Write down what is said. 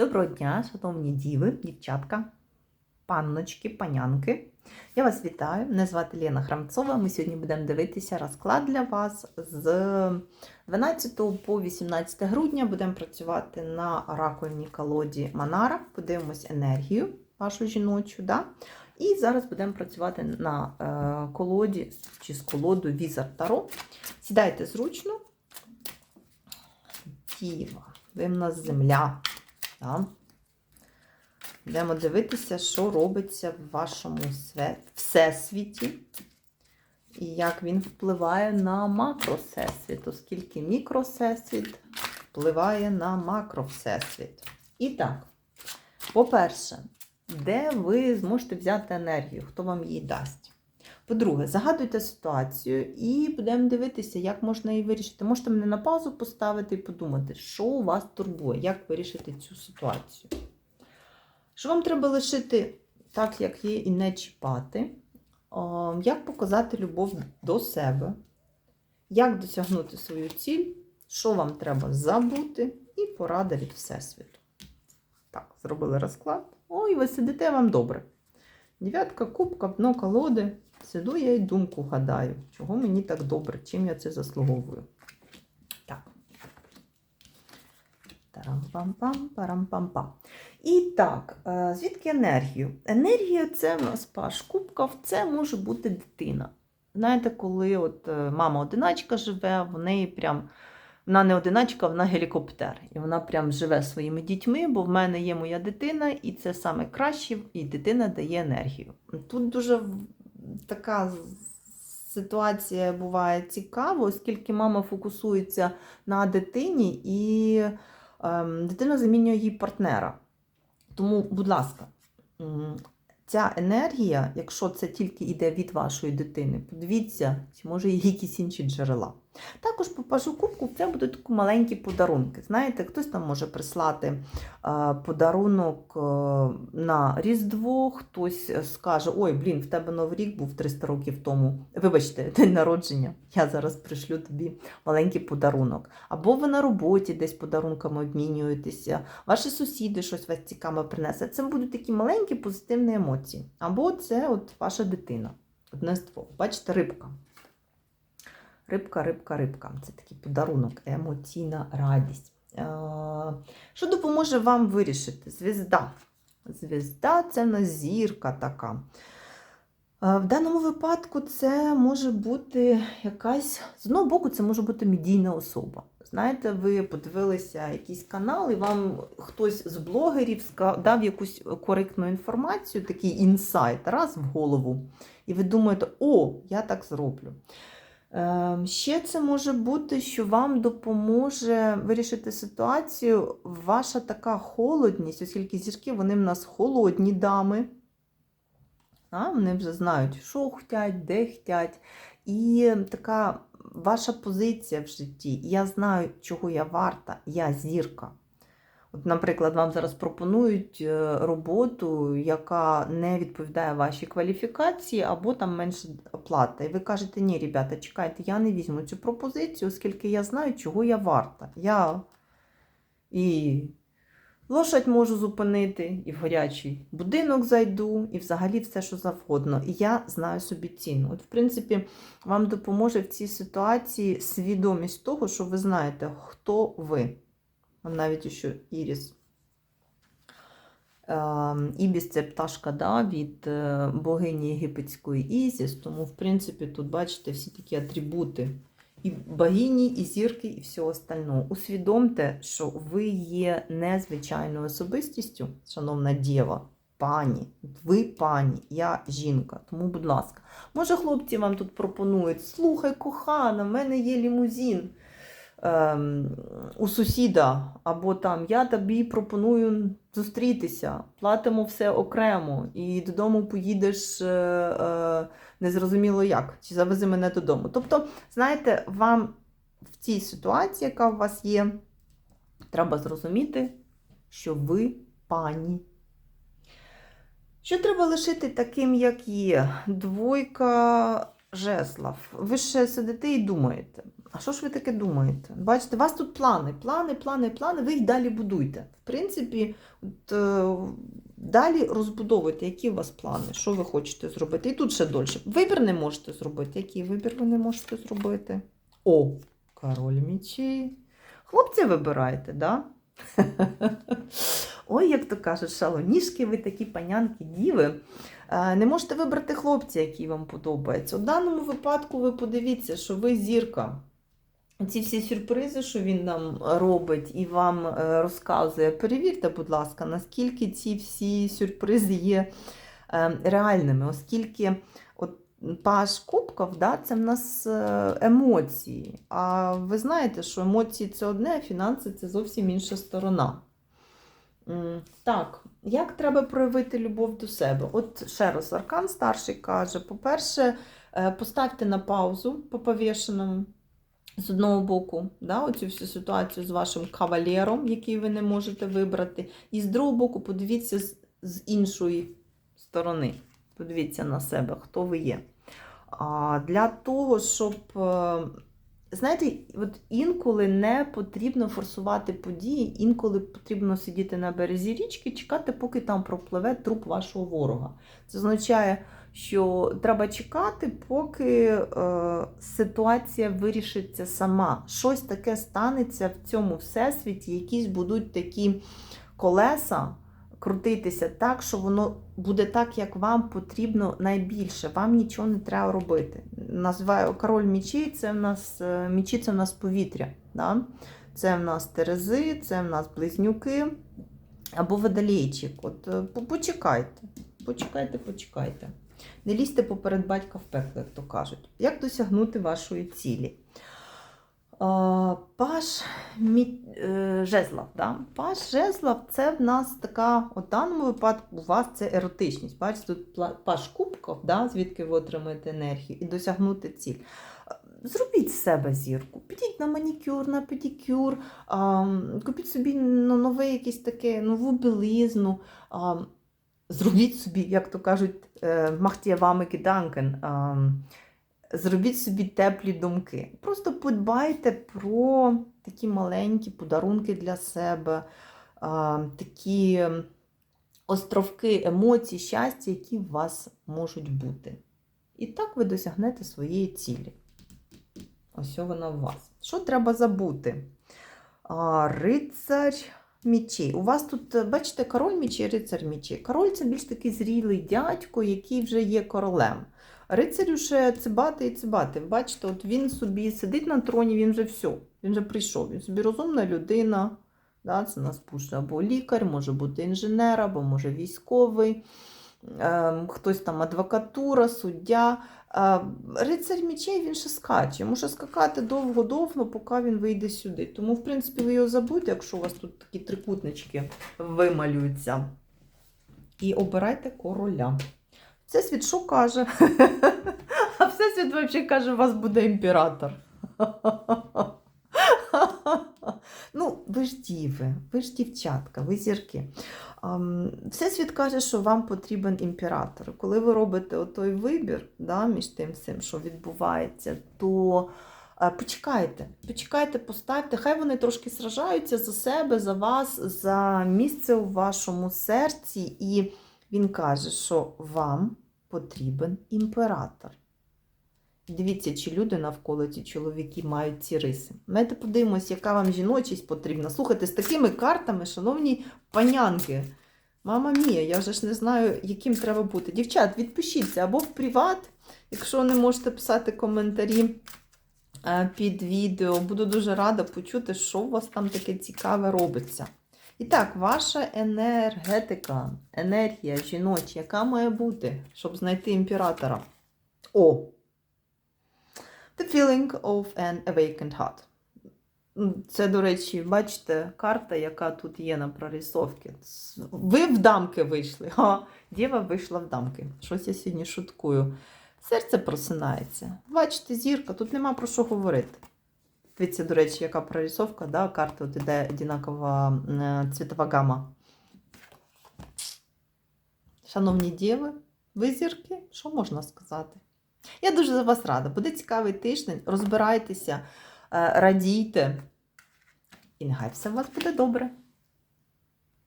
Доброго дня, шановні діви, дівчатка, панночки, панянки. Я вас вітаю. Мене звати Лена Храмцова. Ми сьогодні будемо дивитися розклад для вас з 12 по 18 грудня. Будемо працювати на оракульній колоді Манара. Подивимось енергію вашу жіночу. Да? І зараз будемо працювати на е, колоді чи з колодою Візар Таро. Сідайте зручно. Діва, ви в нас земля. Да? Будемо дивитися, що робиться в вашому всесвіті. І як він впливає на макросесвіт, оскільки мікросесвіт впливає на макровсесвіт. І так, по-перше, де ви зможете взяти енергію, хто вам її дасть. По-друге, загадуйте ситуацію і будемо дивитися, як можна її вирішити. Можете мене на паузу поставити і подумати, що у вас турбує, як вирішити цю ситуацію. Що вам треба лишити так, як є, і не чіпати? Як показати любов до себе? Як досягнути свою ціль? Що вам треба забути? І порада від Всесвіту. Так, зробили розклад. Ой, ви сидите вам добре. Дев'ятка, кубка, дно колоди. Сиду я й думку гадаю, чого мені так добре, чим я це заслуговую. Так. Тарам-пам-пам, парам-пам-пам. І так, е, звідки енергію? Енергія це в нас паш кубків, це може бути дитина. Знаєте, коли от е, мама одиначка живе, в неї прям. Вона не одиначка, вона гелікоптер. І вона прям живе своїми дітьми, бо в мене є моя дитина, і це саме краще, і дитина дає енергію. Тут дуже така ситуація буває цікава, оскільки мама фокусується на дитині, і ем, дитина замінює їй партнера. Тому, будь ласка, ця енергія, якщо це тільки йде від вашої дитини, подивіться, чи може є якісь інші джерела. Також по пажу кубку це будуть маленькі подарунки. Знаєте, хтось там може прислати е, подарунок е, на Різдво, хтось скаже: Ой, блін, в тебе Новий рік був 300 років тому. Вибачте, день народження. Я зараз пришлю тобі маленький подарунок. Або ви на роботі десь подарунками обмінюєтеся, ваші сусіди щось вас цікаве принесе. Це будуть такі маленькі позитивні емоції. Або це от ваша дитина. Одне з двох. Бачите, рибка. Рибка, рибка, рибка. Це такий подарунок, емоційна радість. Е, Що допоможе вам вирішити? Звізда. Звізда це в зірка така. Е, В даному випадку це може бути якась, з одного боку, це може бути медійна особа. Знаєте, ви подивилися якийсь канал, і вам хтось з блогерів дав якусь коректну інформацію, такий інсайт, раз в голову. І ви думаєте, о, я так зроблю. Ем, Ще це може бути, що вам допоможе вирішити ситуацію ваша така холодність, оскільки зірки вони в нас холодні дами. А, вони вже знають, що хотять, де хотять. І така ваша позиція в житті. Я знаю, чого я варта, я зірка. От, наприклад, вам зараз пропонують е, роботу, яка не відповідає вашій кваліфікації, або там менше оплата. І ви кажете, ні, ребята, чекайте, я не візьму цю пропозицію, оскільки я знаю, чого я варта. Я і лошадь можу зупинити, і в гарячий будинок зайду, і взагалі все, що завгодно. І я знаю собі ціну. От, в принципі, вам допоможе в цій ситуації свідомість того, що ви знаєте, хто ви. Вам навіть ще Іріс. Ем, Ібіс це пташка да, від е, богині єгипетської Ізіс, тому, в принципі, тут бачите всі такі атрибути і богині, і зірки, і всього остального. Усвідомте, що ви є незвичайною особистістю, шановна дєва, пані. Ви пані, я жінка. Тому, будь ласка, може, хлопці вам тут пропонують: слухай, кохана, в мене є лімузин ем, у сусіда, або там я тобі пропоную зустрітися, платимо все окремо, і додому поїдеш е, е, незрозуміло як, чи завези мене додому. Тобто, знаєте, вам в цій ситуації, яка у вас є, треба зрозуміти, що ви пані. Що треба лишити таким, як є? Двойка Жеслав, ви ще сидите і думаєте. А що ж ви таке думаєте? Бачите, у вас тут плани, плани, плани, плани, ви їх далі будуйте. В принципі, от, е, далі розбудовуйте, які у вас плани, що ви хочете зробити. І тут ще дольше. Вибір не можете зробити. Який вибір ви не можете зробити? О, король мічей. Хлопці вибирайте, да? Ой, як то кажуть, шалоніжки, ви такі панянки, діви. Е, Не можете вибрати хлопця, який вам подобається. У даному випадку ви подивіться, що ви зірка. Ці всі сюрпризи, що він нам робить і вам е, розказує, перевірте, будь ласка, наскільки ці всі сюрпризи є е, реальними, оскільки от паш кубков, да, це в нас емоції. А ви знаєте, що емоції це одне, а фінанси це зовсім інша сторона. Так, як треба проявити любов до себе? От ще раз, Аркан старший каже: по-перше, е, поставте на паузу по повішеному. З одного боку, да, оцю всю ситуацію з вашим кавалером, який ви не можете вибрати. І з другого боку, подивіться з, з іншої сторони. Подивіться на себе, хто ви є. А, для того, щоб. Знаєте, от інколи не потрібно форсувати події, інколи потрібно сидіти на березі річки, чекати, поки там пропливе труп вашого ворога. Це означає, що треба чекати, поки е, ситуація вирішиться сама. Щось таке станеться в цьому всесвіті, якісь будуть такі колеса крутитися так, що воно буде так, як вам потрібно найбільше. Вам нічого не треба робити. Називаю король мічей, це в нас е, мічі це в нас повітря. Да? Це в нас терези, це в нас близнюки або водолейчик. От е, почекайте, почекайте, почекайте. Не лізьте поперед батька в пекло, як то кажуть. Як досягнути вашої цілі? А, Паш е, Жезлов. Да? Паш Жезлов це в нас така, у даному випадку у вас це еротичність. Бачите, тут паш кубков, да? звідки ви отримаєте енергію, і досягнути ціль. Е, Зробіть з себе зірку, підіть на манікюр, на педикюр, купіть собі ну, нове якесь таке, нову білизну. Зробіть собі, як то кажуть, е, махтія вами киданкен. Зробіть собі теплі думки. Просто подбайте про такі маленькі подарунки для себе, такі островки емоцій, щастя, які в вас можуть бути. І так ви досягнете своєї цілі. Ось вона у вас. Що треба забути? Рицар мічей. У вас тут, бачите, король мічей, рицар мічей. Король це більш такий зрілий дядько, який вже є королем. Рицарю ще цибати і цибати. Бачите, от він собі сидить на троні, він вже все, він вже прийшов. Він собі розумна людина. Да, це нас пуше або лікар, може бути інженер, або може військовий, ем, хтось там адвокатура, суддя. Е, рицар мічей він ще скаче. Може скакати довго-довго, поки він вийде сюди. Тому, в принципі, ви його забудьте, якщо у вас тут такі трикутнички вималюються. І обирайте короля. Всесвіт що каже? А Всесвіт взагалі каже, у вас буде імператор. Ну, ви ж діви, ви ж дівчатка, ви зірки. Ам, Всесвіт каже, що вам потрібен імператор. Коли ви робите той вибір да, між тим всім, що відбувається, то е, почекайте, почекайте, поставте. Хай вони трошки сражаються за себе, за вас, за місце у вашому серці. І він каже, що вам потрібен імператор. Дивіться, чи люди навколо ці чоловіки мають ці риси. Давайте подивимось, яка вам жіночість потрібна. Слухайте, з такими картами, шановні панянки. Мама мія, я вже ж не знаю, яким треба бути. Дівчат, відпишіться або в приват, якщо не можете писати коментарі е, під відео. Буду дуже рада почути, що у вас там таке цікаве робиться. І так, ваша енергетика, енергія жіноча, яка має бути, щоб знайти імператора? О! The feeling of an awakened heart. Це, до речі, бачите, карта, яка тут є на прорисовці. Ви в дамки вийшли. Ха, діва вийшла в дамки. Щось я сьогодні шуткую. Серце просинається. Бачите, зірка, тут нема про що говорити. Дивіться, до речі, яка прорисовка, да? карта от іде одинакова е, цвітова гама. Шановні діви, ви зірки, що можна сказати? Я дуже за вас рада. Буде цікавий тиждень. Розбирайтеся, е, радійте. І нехай все у вас буде добре.